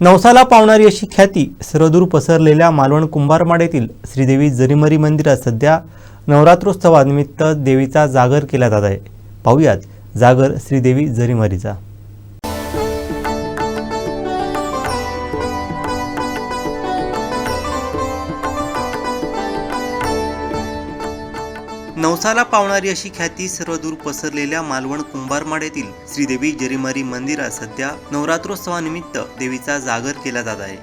नवसाला पावणारी अशी ख्याती सर्वदूर पसरलेल्या मालवण कुंभारमाडेतील श्रीदेवी जरीमरी मंदिरात सध्या नवरात्रोत्सवानिमित्त देवीचा जागर केला जात आहे. पाहुयात जागर श्रीदेवी जरीमरीचा. नवसाला पावणारी अशी ख्याती सर्वदूर पसरलेल्या मालवण कुंभारमाडेतील श्रीदेवी जरीमारी मंदिरात सध्या नवरात्रोत्सवानिमित्त देवीचा जागर केला जात आहे.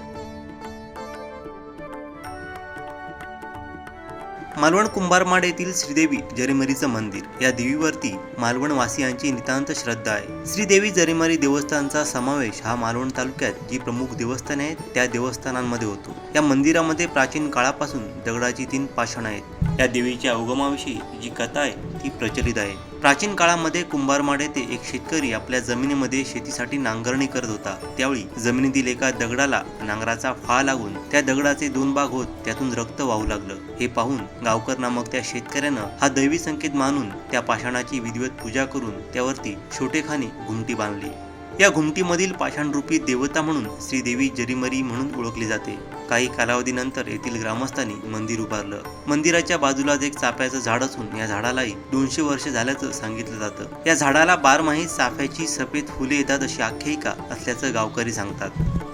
मालवण कुंभारमाड येथील श्रीदेवी जरीमरीचं मंदिर या देवीवरती मालवण वासियांची नितांत श्रद्धा आहे. श्रीदेवी जरीमरी देवस्थानचा समावेश हा मालवण तालुक्यात जी प्रमुख देवस्थाने आहेत त्या देवस्थानांमध्ये होतो. या मंदिरामध्ये प्राचीन काळापासून दगडाची तीन पाषाण आहेत. या देवीच्या उगमाविषयी जी कथा आहे ती प्रचलित आहे. प्राचीन काळामध्ये कुंभारमाड येथे एक शेतकरी आपल्या जमिनीमध्ये शेतीसाठी नांगरणी करत होता. त्यावेळी जमिनीतील एका दगडाला नांगराचा फा लागून त्या दगडाचे दोन भाग होत त्यातून रक्त वाहू लागलं. हे पाहून गावकर नामक त्या शेतकऱ्यानं हा दैवी संकेत मानून त्या पाषाणाची विधिवत पूजा करून त्यावरती छोटेखानी घुमटी बांधली. या घुमटीमधील पाषाणरूपी देवता म्हणून श्रीदेवी जरीमरी म्हणून ओळखली जाते. काही कालावधीनंतर येथील ग्रामस्थांनी मंदिर उभारलं. मंदिराच्या बाजूलाच एक चाफ्याचं झाड असून या झाडालाही दोनशे वर्ष झाल्याचं सांगितलं जातं. या झाडाला बारमाही चाफ्याची सफेद फुले येतात अशी आख्यायिका असल्याचं गावकरी सांगतात.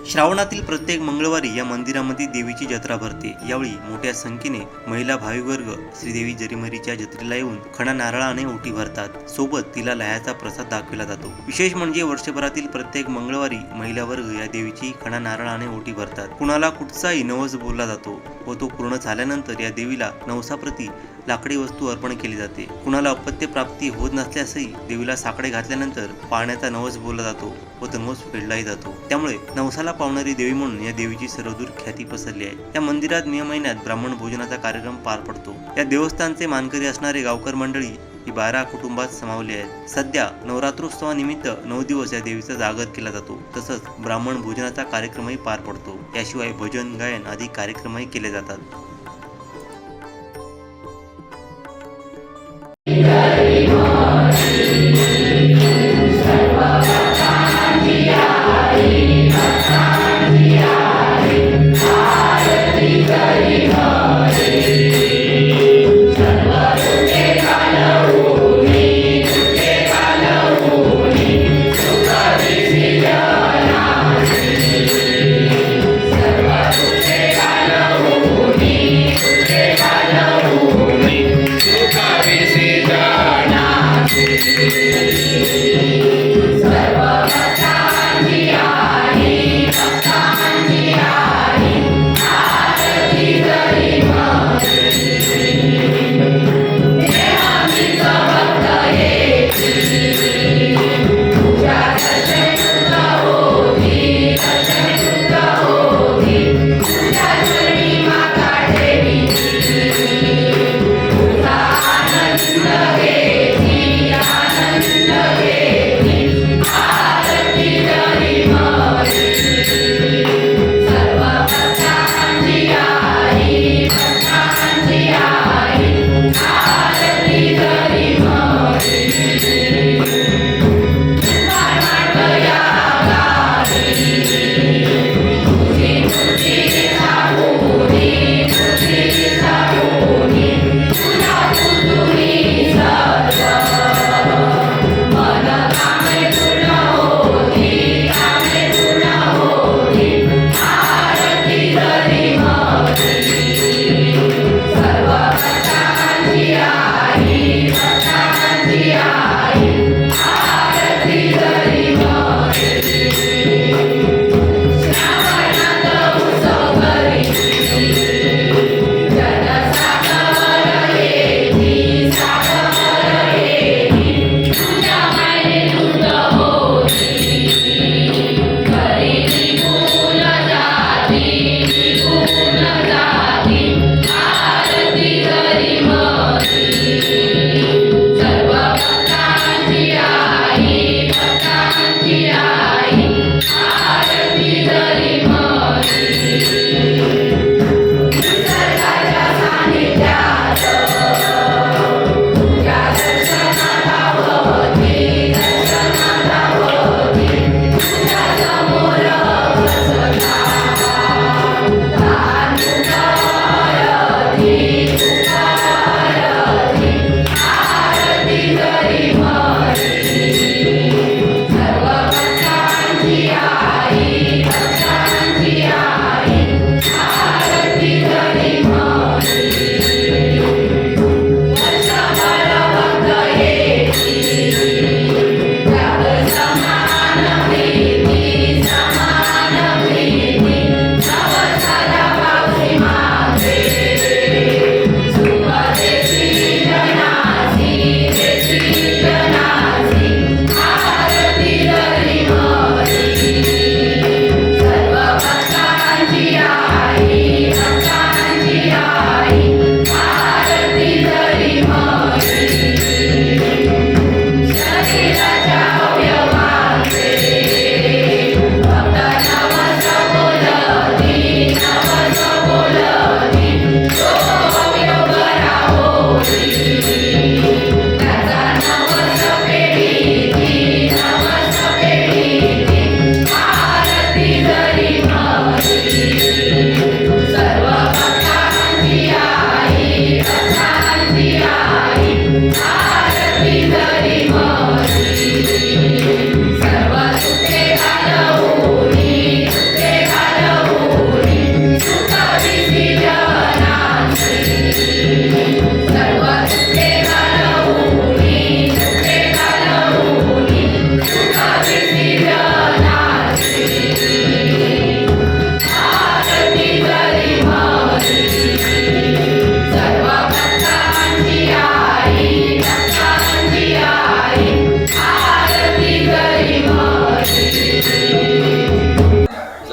श्रावणातील प्रत्येक मंगळवारी या मंदिरामध्ये देवीची जत्रा भरते. यावेळी मोठ्या संख्येने महिला भाविवर्ग श्रीदेवी जरीमरीच्या जत्रेला येऊन खणा नारळाने ओटी भरतात. सोबत तिला लह्याचा प्रसाद दाखविला जातो. विशेष म्हणजे वर्षभरातील प्रत्येक मंगळवारी महिला वर्ग या देवीची खणा नारळाने ओटी भरतात. कुणाला कुठचाही नवस बोलला जातो व तो पूर्ण झाल्यानंतर या देवीला नवसाप्रती लाकडी वस्तू अर्पण केली जाते. कुणाला अपत्य प्राप्ती होत नसल्यासही देवीला साकडे घातल्यानंतर पाण्याचा नवस बोलला जातो व तो नवस फेडलाही जातो. त्यामुळे नवसाला पावणारी देवी म्हणून या देवीची सर्वदूर ख्याती पसरली आहे. या मंदिरात मे महिन्यात ब्राह्मण भोजनाचा कार्यक्रम पार पडतो. या देवस्थानचे मानकरी असणारे गावकर मंडळी ही बारा कुटुंबात समावली आहेत. सध्या नवरात्रोत्सवानिमित्त नऊ दिवस या देवीचा जागर केला जातो. तसंच ब्राह्मण भोजनाचा कार्यक्रमही पार पडतो. याशिवाय भजन गायन आदी कार्यक्रमही केले जातात. Yeah. Maria.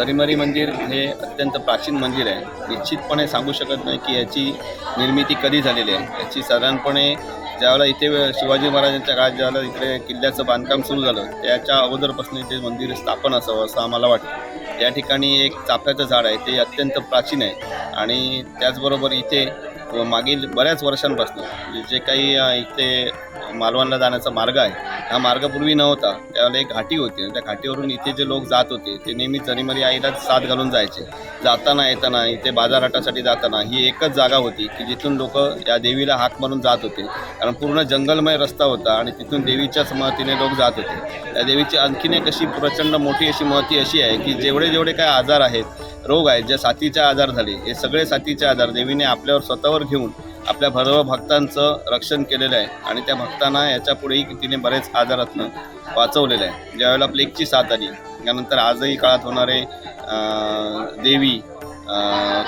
हरिमरी मंदिर हे अत्यंत प्राचीन मंदिर आहे. निश्चितपणे सांगू शकत नाही की याची निर्मिती कधी झालेली आहे. याची साधारणपणे ज्यावेळेला इथे शिवाजी महाराजांच्या काळात ज्यावेळेला इकडे किल्ल्याचं बांधकाम सुरू झालं त्याच्या अगोदरपासून इथे मंदिर स्थापन असावं असं आम्हाला वाटतं. या ठिकाणी एक चाफ्याचं झाड आहे ते अत्यंत प्राचीन आहे. आणि त्याचबरोबर इथे मागील बऱ्याच वर्षांपासून म्हणजे जे काही इथे मालवणला जाण्याचा मार्ग आहे. हा मार्ग पूर्वी नव्हता. त्यावेळेला एक घाटी होती आणि त्या घाटीवरून इथे जे लोक जात होते ते नेहमी जरीमरी आईला साथ घालून जायचे. जाताना येताना इथे बाजारहाटासाठी जाताना ही एकच जागा होती की जिथून लोक या देवीला हाक मारून जात होते. कारण पूर्ण जंगलमय रस्ता होता आणि तिथून देवीच्याच महतीने लोक जात होते. त्या देवीची आणखीन एक अशी प्रचंड मोठी अशी महती अशी आहे की जेवढे जेवढे काय आजार आहेत रोग आहेत जे साथीचे आजार झाले हे सगळे साथीचे आजार देवीने आपल्यावर स्वतःवर घेऊन आपल्या भरव भक्तांचं रक्षण केलेलं आहे आणि त्या भक्तांना याच्यापुढेही तिने बरेच आजारातनं वाचवलेलं आहे. ज्यावेळेला प्लेगची साथ आली त्यानंतर आजही काळात होणारे देवी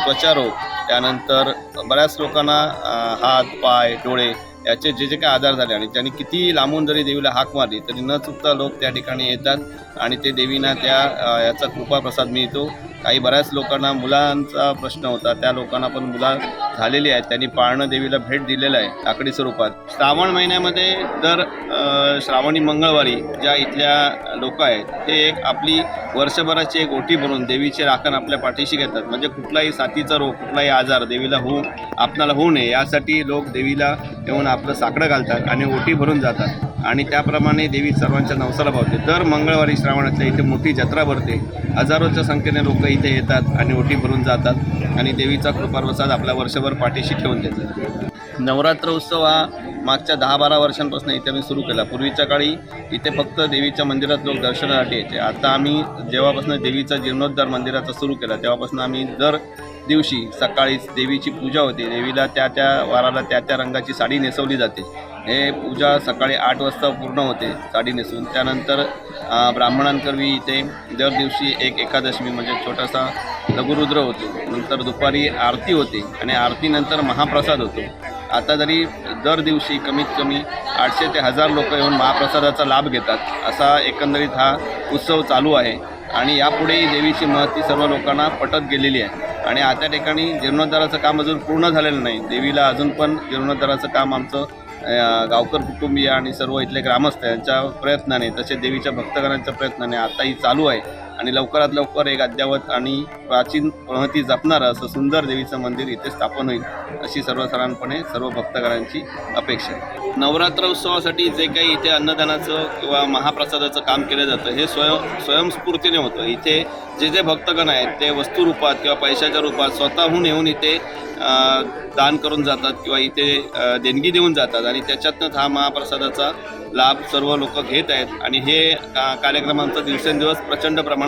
त्वचारोग त्यानंतर बऱ्याच लोकांना हात पाय डोळे याचे जे जे काही आजार झाले आणि त्यांनी किती लांबून जरी देवीला हाक मारली तरी न चुकता लोक त्या ठिकाणी येतात आणि ते देवीना त्या याचा कृपा प्रसाद मिळतो. काही बऱ्याच लोकांना मुलांचा प्रश्न होता. त्या लोकांना पण मुलं झालेली आहेत. त्यांनी पाळणं देवीला भेट दिलेलं आहे लाकडी स्वरूपात. श्रावण महिन्यामध्ये दर श्रावणी मंगळवारी ज्या इथल्या लोक आहेत ते एक आपली वर्षभराची एक ओटी भरून देवीचे राखण आपल्या पाठीशी घेतात. म्हणजे कुठलाही साथीचा रोग कुठलाही आजार देवीला होऊ आपणाला होऊ नये यासाठी लोक देवीला येऊन आपलं साकडं घालतात आणि ओटी भरून जातात. आणि त्याप्रमाणे देवी सर्वांच्या नवसाला भावते. दर मंगळवारी श्रावणातल्या इथे मोठी जत्रा भरते. हजारोच्या संख्येने लोक इथे येतात आणि ओटी भरून जातात आणि देवीचा कृपाप्रसाद आपल्या वर्षभर पाठीशी ठेवून देतात. नवरात्र उत्सव हा मागच्या दहा बारा वर्षांपासून इथे आम्ही सुरू केला. पूर्वीच्या काळी इथे फक्त देवीच्या मंदिरात लोक दर्शनासाठी यायचे. आता आम्ही जेव्हापासून देवीचा जीर्णोद्धार मंदिराचा सुरू केला तेव्हापासून आम्ही दर दिवशी सकाळीच देवीची पूजा होते. देवीला त्या त्या वाराला त्या त्या रंगाची साडी नेसवली जाते. हे पूजा सकाळी आठ वाजता पूर्ण होते साडी नेसून. त्यानंतर ब्राह्मणांकरवी इथे दर दिवशी एक एकादशमी म्हणजे छोटासा लघुरुद्र होतो. नंतर दुपारी आरती होते आणि आरतीनंतर महाप्रसाद होतो. आता जरी दर दिवशी कमीत कमी आठशे ते हजार लोक येऊन महाप्रसादाचा लाभ घेतात असा एकंदरीत हा उत्सव चालू आहे. आणि यापुढेही देवीची महती सर्व लोकांना पटत गेलेली आहे. आणि आता ठिकाणी जीर्णोद्धाराचं काम अजून पूर्ण झालेलं नाही. देवीला अजून पण जीर्णोद्धाराचं काम आमचं गावकर कुटुंबीय आणि सर्व इथले ग्रामस्थ यांच्या प्रयत्नाने तसेच देवीच्या भक्तगणांच्या प्रयत्नाने आताही चालू आहे. आणि लवकरात लवकर एक अद्यावत आणि प्राचीन महती जपणारं असं सुंदर देवीचं मंदिर इथे स्थापन होईल अशी सर्वसाधारणपणे सर्व भक्तगणांची अपेक्षा आहे. नवरात्र उत्सवासाठी जे काही इथे अन्नदानाचं किंवा महाप्रसादाचं काम केलं जातं हे स्वयं स्वयंस्फूर्तीने होतं. इथे जे जे भक्तगण आहेत ते वस्तुरूपात किंवा पैशाच्या रूपात स्वतःहून येऊन इथे दान करून जातात किंवा इथे देणगी देऊन जातात आणि त्याच्यातनंच हा महाप्रसादाचा लाभ सर्व लोक घेत आहेत. आणि हे का कार्यक्रमांचा दिवसेंदिवस प्रचंड प्रमाणात